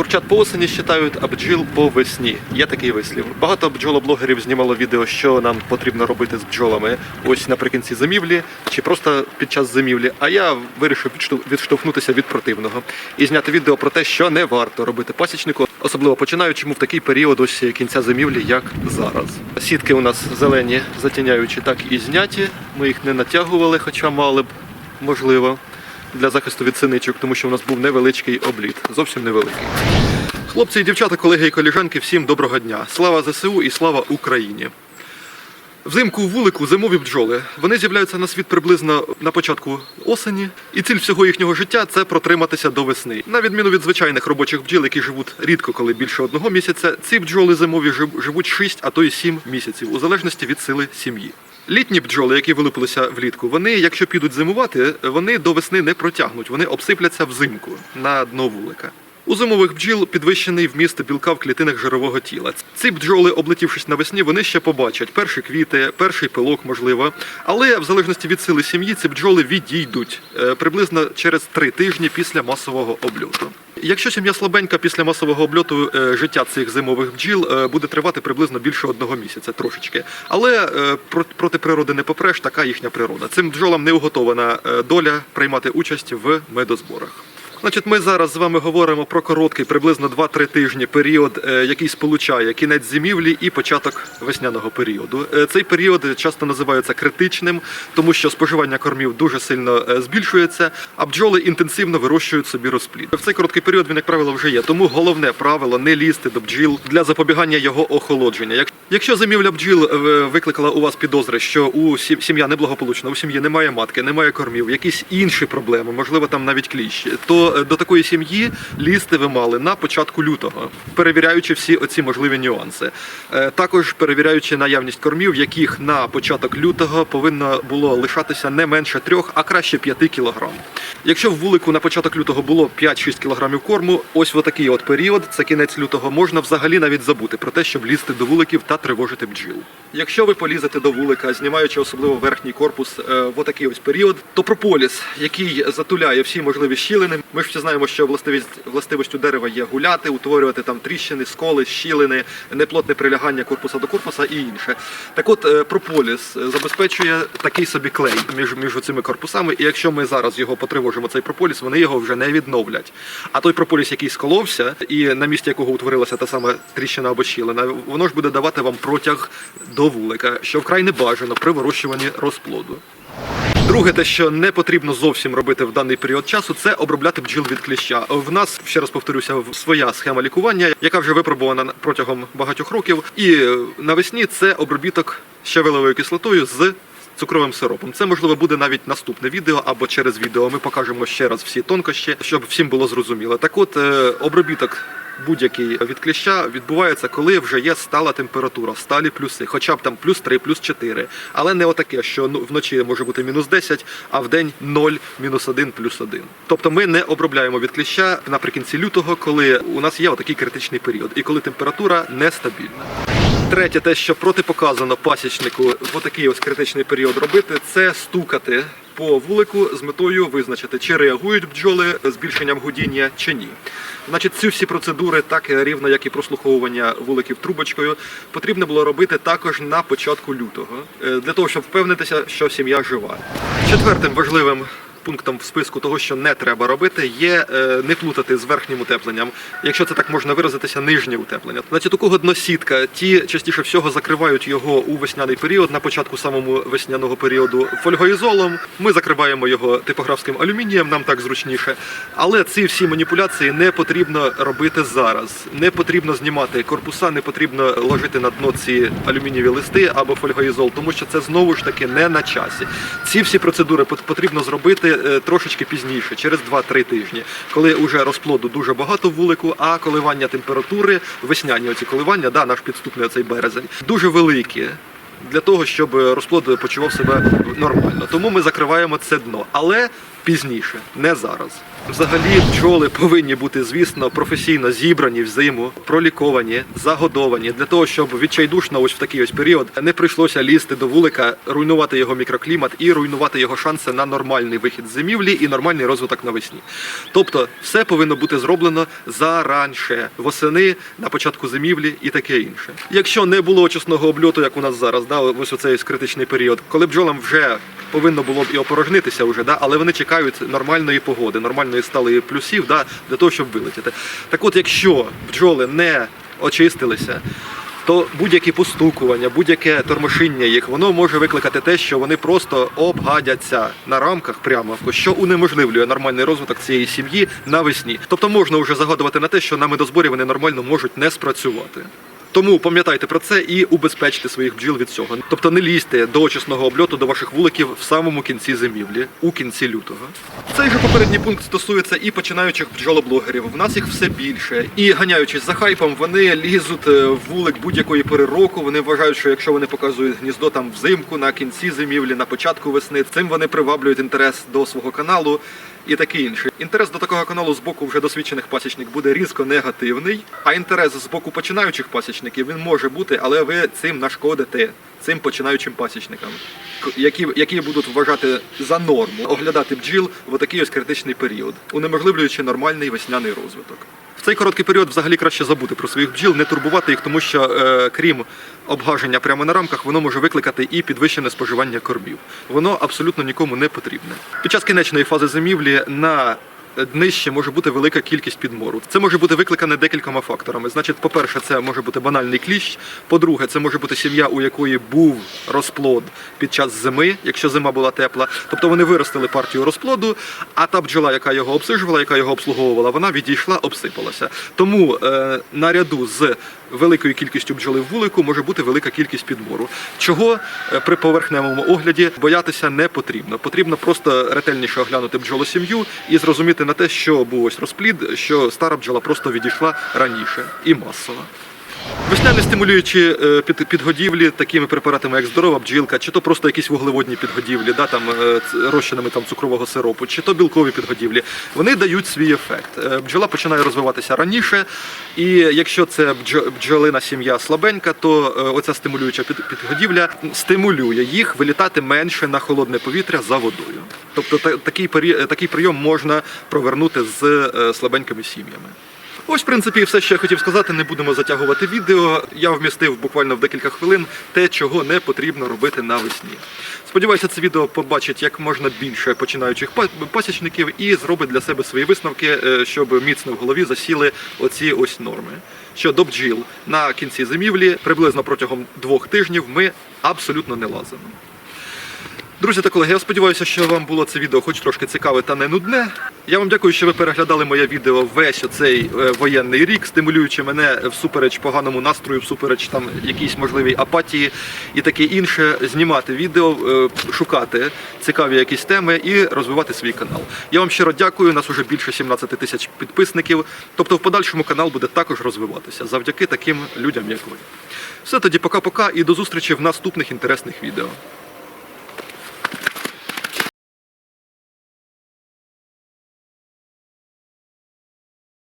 Курчат по осені щитають, а бджіл по весні. Є такий вислів. Багато бджолоблогерів знімало відео, що нам потрібно робити з бджолами ось наприкінці зимівлі чи просто під час зимівлі. А я вирішив відштовх- відштовхнутися від противного і зняти відео про те, що не варто робити пасічнику, особливо починаючому в такий період ось кінця зимівлі, як зараз. Сітки у нас зелені, затіняючі, так і зняті. Ми їх не натягували, хоча мали б можливо для захисту від синичок, тому що у нас був невеличкий обліт, зовсім невеликий. Хлопці і дівчата, колеги і коліжанки, всім доброго дня. Слава ЗСУ і слава Україні. Взимку у вулику зимові бджоли. Вони з'являються на світ приблизно на початку осені, і ціль всього їхнього життя це протриматися до весни. На відміну від звичайних робочих бджіл, які живуть рідко, коли більше одного місяця, ці бджоли зимові жив- живуть 6, а то й 7 місяців, у залежності від сили сім'ї. Літні бджоли, які вилупилися влітку, вони, якщо підуть зимувати, вони до весни не протягнуть, вони обсипляться взимку на дно вулика. У зимових бджіл підвищений вміст білка в клітинах жирового тіла. Ці бджоли, облетівшись навесні, вони ще побачать перші квіти, перший пилок, можливо. Але в залежності від сили сім'ї ці бджоли відійдуть е, приблизно через три тижні після масового обльоту. Якщо сім'я слабенька після масового обльоту е, життя цих зимових бджіл е, буде тривати приблизно більше одного місяця, трошечки. Але проти природи не попреш, така їхня природа. Цим бджолам не уготована доля приймати участь в медозборах. Значить, ми зараз з вами говоримо про короткий, приблизно 2-3 тижні період, е, який сполучає кінець зимівлі і початок весняного періоду. Е, Цей період часто називається критичним, тому що споживання кормів дуже сильно е, збільшується, а бджоли інтенсивно вирощують собі розплід. В цей короткий період він, як правило, вже є. Тому головне правило не лізти до бджіл для запобігання його охолодження. Як- Якщо зимівля бджіл викликала у вас підозри, що у сім- сім'я неблагополучна, у сім'ї немає матки, немає кормів, якісь інші проблеми, можливо, там навіть кліщ, то е, до такої сім'ї лізти ви мали на початку лютого, перевіряючи всі оці можливі нюанси. Е, Також перевіряючи наявність кормів, яких на початок лютого повинно було лишатися не менше трьох, а краще 5 кілограм. Якщо в вулику на початок лютого було 5-6 кілограмів корму, ось в такий от період, це кінець лютого, можна взагалі навіть забути про те, щоб лізти до вуликів та тривожити бджіл. Якщо ви полізете до вулика, знімаючи особливо верхній корпус е, в отакий ось період, то прополіс, який затуляє всі можливі щілини, ми ж всі знаємо, що властивість властивістю дерева є гуляти, утворювати там тріщини, сколи, щілини, неплотне прилягання корпуса до корпуса і інше. Так от е, прополіс е, забезпечує такий собі клей між, між цими корпусами, і якщо ми зараз його потривожимо, цей прополіс, вони його вже не відновлять. А той прополіс, який сколовся, і на місці якого утворилася та сама тріщина або щілина, воно ж буде давати вам протяг до вулика, що вкрай не бажано при вирощуванні розплоду. Друге, те, що не потрібно зовсім робити в даний період часу, це обробляти бджіл від кліща. В нас ще раз повторюся, своя схема лікування, яка вже випробувана протягом багатьох років. І е, навесні це обробіток щавелевою кислотою з. Цукровим сиропом. Це можливо буде навіть наступне відео або через відео. Ми покажемо ще раз всі тонкощі, щоб всім було зрозуміло. Так от е, обробіток будь-який від кліща відбувається, коли вже є стала температура, сталі плюси, хоча б там плюс 3, плюс 4. Але не отаке, що ну, вночі може бути мінус 10, а в день 0, мінус 1, плюс 1. Тобто ми не обробляємо від кліща наприкінці лютого, коли у нас є отакий критичний період, і коли температура нестабільна. Третє, те, що протипоказано пасічнику в отакий ось критичний період робити, це стукати по вулику з метою визначити, чи реагують бджоли збільшенням гудіння чи ні. Значить, ці всі процедури, так рівно як і прослуховування вуликів трубочкою, потрібно було робити також на початку лютого, е, для того, щоб впевнитися, що сім'я жива. Четвертим важливим пунктом в списку того, що не треба робити, є е, не плутати з верхнім утепленням, якщо це так можна виразитися, нижнє утеплення. Значить, у кого дносітка, ті частіше всього закривають його у весняний період, на початку самому весняного періоду фольгоізолом. Ми закриваємо його типографським алюмінієм, нам так зручніше. Але ці всі маніпуляції не потрібно робити зараз. Не потрібно знімати корпуса, не потрібно ложити на дно ці алюмінієві листи або фольгоізол, тому що це знову ж таки не на часі. Ці всі процедури пот- потрібно зробити е, трошечки пізніше, через 2-3 тижні, коли вже розплоду дуже багато вулику, а коливання температури, весняні оці коливання, да, наш підступний оцей березень, дуже великі. Для того щоб розплод почував себе нормально, тому ми закриваємо це дно. Але пізніше, не зараз. Взагалі, бджоли повинні бути, звісно, професійно зібрані взиму, проліковані, загодовані для того, щоб відчайдушно ось в такий ось період не прийшлося лізти до вулика, руйнувати його мікроклімат і руйнувати його шанси на нормальний вихід з зимівлі і нормальний розвиток навесні. Тобто, все повинно бути зроблено заранше, восени, на початку зимівлі і таке інше. Якщо не було очисного обльоту, як у нас зараз, да, ось оцей ось критичний період, коли бджолам вже повинно було б і опорожнитися вже, да, але вони чекають нормальної погоди, нормальної сталої плюсів да, для того, щоб вилетіти. Так от, якщо бджоли не очистилися, то будь-які постукування, будь-яке тормошіння їх, воно може викликати те, що вони просто обгадяться на рамках прямо, що унеможливлює нормальний розвиток цієї сім'ї навесні. Тобто можна вже загадувати на те, що на медозборі вони нормально можуть не спрацювати. Тому пам'ятайте про це і убезпечте своїх бджіл від цього. Тобто не лізьте до очисного обльоту до ваших вуликів в самому кінці зимівлі, у кінці лютого. Цей же попередній пункт стосується і починаючих бджолоблогерів. В нас їх все більше. І ганяючись за хайпом, вони лізуть е, в вулик будь-якої пори року. Вони вважають, що якщо вони показують гніздо там взимку, на кінці зимівлі, на початку весни, цим вони приваблюють інтерес до свого каналу і таке інше. Інтерес до такого каналу з боку вже досвідчених пасічників буде різко негативний, а інтерес з боку починаючих пасічників він може бути, але ви цим нашкодите цим починаючим пасічникам, які, які будуть вважати за норму оглядати бджіл в такий ось критичний період, унеможливлюючи нормальний весняний розвиток. В цей короткий період взагалі краще забути про своїх бджіл, не турбувати їх, тому що е, крім обгаження прямо на рамках, воно може викликати і підвищене споживання кормів. Воно абсолютно нікому не потрібне. Під час кінечної фази зимівлі на днище може бути велика кількість підмору. Це може бути викликане декількома факторами. Значить, по-перше, це може бути банальний кліщ. По-друге, це може бути сім'я, у якої був розплод під час зими, якщо зима була тепла. Тобто вони виростили партію розплоду, а та бджола, яка його обсижувала, яка його обслуговувала, вона відійшла, обсипалася. Тому е, наряду з великою кількістю бджоли в вулику може бути велика кількість підмору. Чого е, при поверхневому огляді боятися не потрібно. Потрібно просто ретельніше оглянути бджолосім'ю і зрозуміти на те, що був ось розплід, що стара бджола просто відійшла раніше і масово. Весняні стимулюючі е, підгодівлі такими препаратами, як здорова бджілка, чи то просто якісь вуглеводні підгодівлі, да, там, е, розчинами там, цукрового сиропу, чи то білкові підгодівлі, вони дають свій ефект. Е, Бджола починає розвиватися раніше, і якщо це бджолина сім'я слабенька, то оця стимулююча підгодівля стимулює їх вилітати менше на холодне повітря за водою. Тобто такий, прийом можна провернути з слабенькими сім'ями. Ось, в принципі, все, що я хотів сказати. Не будемо затягувати відео. Я вмістив буквально в декілька хвилин те, чого не потрібно робити навесні. Сподіваюся, це відео побачить як можна більше починаючих па- пасічників і зробить для себе свої висновки, е, щоб міцно в голові засіли оці ось норми. Що до бджіл на кінці зимівлі приблизно протягом двох тижнів ми абсолютно не лазимо. Друзі та колеги, я сподіваюся, що вам було це відео хоч трошки цікаве та не нудне. Я вам дякую, що ви переглядали моє відео весь оцей е, воєнний рік, стимулюючи мене всупереч поганому настрою, всупереч там якійсь можливій апатії і таке інше, знімати відео, е, шукати цікаві якісь теми і розвивати свій канал. Я вам щиро дякую. Нас уже більше 17 тисяч підписників. Тобто, в подальшому канал буде також розвиватися завдяки таким людям, як ви. Все тоді, пока-пока, і до зустрічі в наступних інтересних відео.